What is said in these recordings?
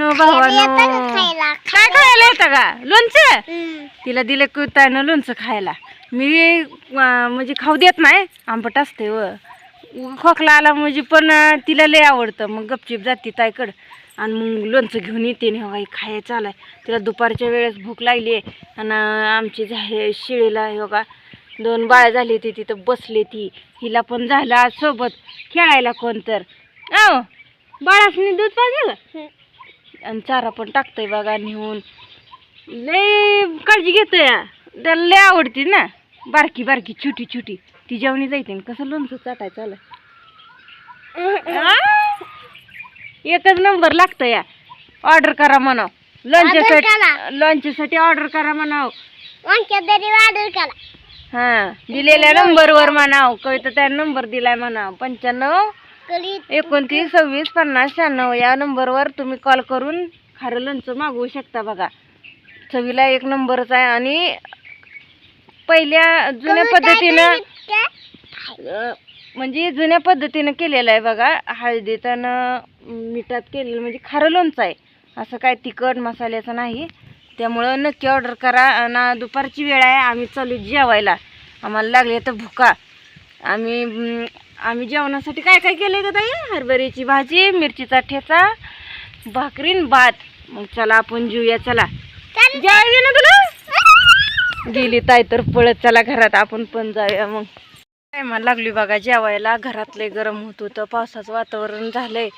बहिणीनो भावानो. काय खायला येतं का? लोणचं. तिला दिलं कुतानं लोणचं खायला. मी म्हणजे खाऊ देत नाही. आंबट असते व. खोकला आला म्हणजे पण तिला लय आवडतं. मग गपचीप जाते ताईकडं. आणि मग लोणचं घेऊन येते. ना काही खायचं आलाय. तिला दुपारच्या वेळेस भूक लागली आहे. आणि आमची झाले शिळीला हे बघा दोन बाळ झाली ती तिथं बसली ती. हिला पण झालं आज सोबत. खेळायला कोण तर. बाळासनी दूध पाहिजे. आणि चारा पण टाकतंय बघा नेऊन. लय काळजी घेतोय. त्याला लय आवडते ना. बारकी बारकी छोटी छोटी. ती जेवणी जायते ना कसं लोणचं चाटायचं आलं. एकच नंबर लागतं या ऑर्डर करा म्हणाव करा. लंचसाठी लंचसाठी ऑर्डर करा म्हणाव वाढल करा. हा दिलेल्या नंबरवर म्हणाव. कविता त्या नंबर दिलाय म्हणाव. पंच्याण्णव एकोणतीस सव्वीस पन्नास शहाण्णव. या नंबरवर तुम्ही कॉल करून खारं लोणचं मागवू शकता बघा. चवीला एक नंबरच आहे आणि पहिल्या जुन्या पद्धतीनं म्हणजे जुन्या पद्धतीनं केलेलं आहे बघा. हळदीतनं मिठात केलेलं म्हणजे खारं लोणचं आहे. असं काय तिखट मसाल्याचं नाही. त्यामुळं नक्की ऑर्डर करा. आणि दुपारची वेळ आहे. आम्ही चालू जेवायला. आम्हाला लागली तर भुका. आम्ही आम्ही जेवणासाठी काय काय केलं का ताई? हरभऱ्याची भाजी मिरचीचा ठेचा भाकरीन भात. मग चला आपण जेऊया. चला. जेवायला ना तुला? गेली ताई तर पळत चला घरात. आपण पण जाऊया मग. टायमाला लागली बघा जेवायला घरातले गरम होत होतं पावसाचं वातावरण झालंय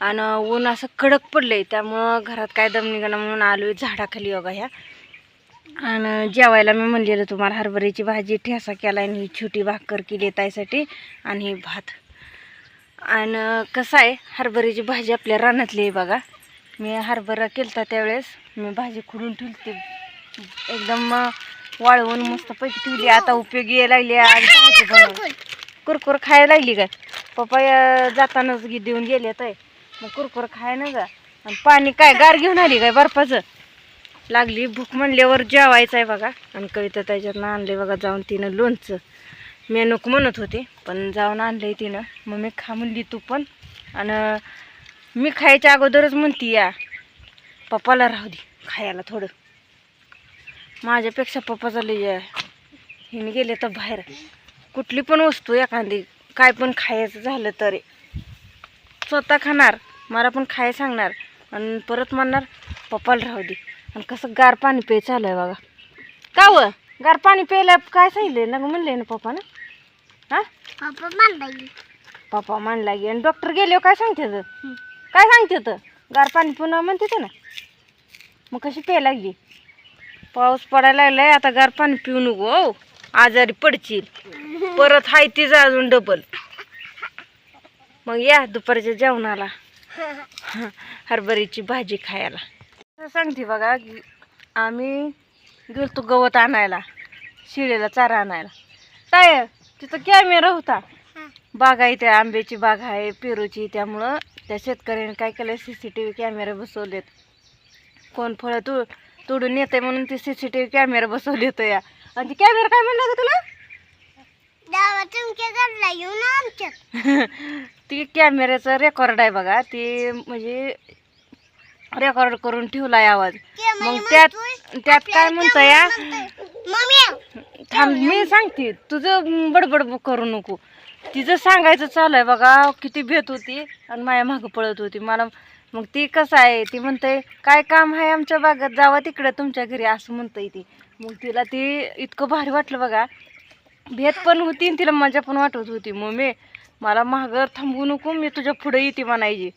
आणि ऊन असं कडक पडलंय त्यामुळं घरात काय दम निघाला म्हणून आलोय झाडाखाली बघा ह्या. आणि जेवायला मी म्हणलेलं तुम्हाला हरभऱ्याची भाजी ठेसा केला आणि ही छोटी भाकर केली ताईसाठी आणि हे भात. आणि कसं आहे हरभऱ्याची भाजी आपल्या रानातली आहे बघा. मी हरभरा केलता त्यावेळेस मी भाजी खुडून ठेवली एकदम वाळवून मस्त पैकी ठेवली. आता उपयोगी यायला लागली भाजी बनवून. कुरकुर खायला लागली काय? पप्पा जातानाच गी देऊन गेले तर मग कुरकुर खाय ना का आणि पाणी काय गार घेऊन आली काय बर्फाचं? लागली भूक म्हणल्यावर जेवायचं आहे बघा. आणि कविता त्याच्यातनं आणले बघा जाऊन तिनं लोणचं. मी नको म्हणत होते पण जाऊन आणलंय तिनं. मग मी खा म्हणली तू पण. आणि मी खायच्या अगोदरच म्हणती या. पप्पाला राहू दे खायला थोडं. माझ्यापेक्षा पप्पा झाले हिने गेले तर बाहेर. कुठली पण वस्तू एखादी काय पण खायचं झालं तरी. स्वतः खाणार मला पण खाय सांगणार. आणि परत म्हणणार पप्पाला राहू दे. आणि कसं गार पाणी पे चालू आहे बघा. का व? गार पाणी प्यायला काय सांगितलं ना म्हणले ना पप्पा ना हां? पप्पा मांडाई पप्पा म्हणला गे आणि डॉक्टर गेले काय सांगते तर काय सांगते तर गार पाणी पुन्हा म्हणते ना. मग कशी प्यायला लागली? पाऊस पडायला लागलाय आता गार पाणी पिऊ नको हो. आजारी पडशील. परत हाय तीच अजून डबल मग या दुपारच्या जेवणाला. हरभऱ्याची भाजी खायला. सांगते बघा की आम्ही गेलतो गवत आणायला शिळेला चारा आणायला. काय तिथं कॅमेरा होता. बाग आहे त्या आंब्याची बाग आहे पेरूची. त्यामुळं त्या शेतकऱ्याने काय केलं सी सी टी व्ही कॅमेरे बसवलेत. कोण फळं तू तोडून येते म्हणून ते C C T V camera बसवले होते या. आणि ते कॅमेरा काय म्हणलं होतं तुला? ती कॅमेऱ्याचं रेकॉर्ड आहे बघा. ते म्हणजे रेकॉर्ड करून ठेवलाय आवाज. मग त्यात त्यात काय म्हणतं या? थांब मी सांगते. तुझं बडबड करू नको. तिचं सांगायचं चालू आहे बघा. किती भेट होती आणि माझ्या मागं पळत होती. मला मग ती कसं आहे ती म्हणते काय काम आहे आमच्या बागात? जावा तिकडं तुमच्या घरी असं म्हणतंय ती. मग तिला ती इतकं भारी वाटलं बघा. भेद पण होती आणि तिला मजा पण वाटत होती. मग मी मला महागर थांबू नको मी तुझ्या पुढे येते म्हणायची.